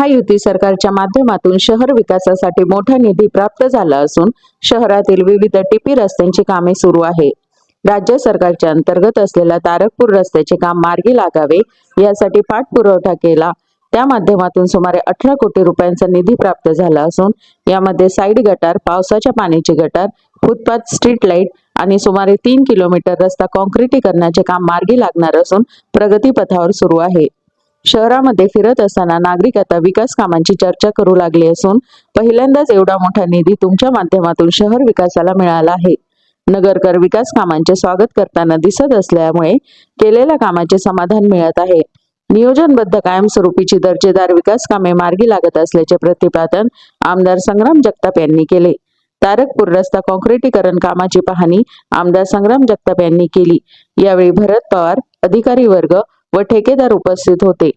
महायुती सरकारच्या माध्यमातून शहर विकासासाठी मोठा निधी प्राप्त झाला असून शहरातील विविध टीपी रस्त्यांची कामे सुरू आहे. राज्य सरकारच्या अंतर्गत असलेल्या तारकपूर रस्त्याचे काम मार्गी लागावे यासाठी पाठपुरवठा केला. त्या माध्यमातून सुमारे अठरा कोटी रुपयांचा निधी प्राप्त झाला असून यामध्ये साईड गटार पावसाच्या पाण्याची गटार फुटपाथ स्ट्रीट लाइट आणि सुमारे तीन किलोमीटर रस्ता कॉन्क्रिटीकरणाचे काम मार्गी लागणार असून प्रगतीपथावर सुरू आहे. शहरामध्ये फिरत असताना नागरिक आता विकास कामांची चर्चा करू लागले असून पहिल्यांदाच एवढा मोठा निधी तुमच्या माध्यमातून शहर विकासाला मिळाला आहे. नगरकर विकास कामांचे स्वागत करताना दिसत असल्यामुळे केलेल्या कामाचे समाधान मिळत आहे. नियोजनबद्ध कायमस्वरूपीची दर्जेदार विकास कामे मार्गी लागत असल्याचे प्रतिपादन आमदार संग्राम जगताप यांनी केले. तारकपूर रस्ता कॉन्क्रिटीकरण कामाची पाहणी आमदार संग्राम जगताप यांनी केली. यावेळी भरत पवार अधिकारी वर्ग व ठेकेदार उपस्थित होते.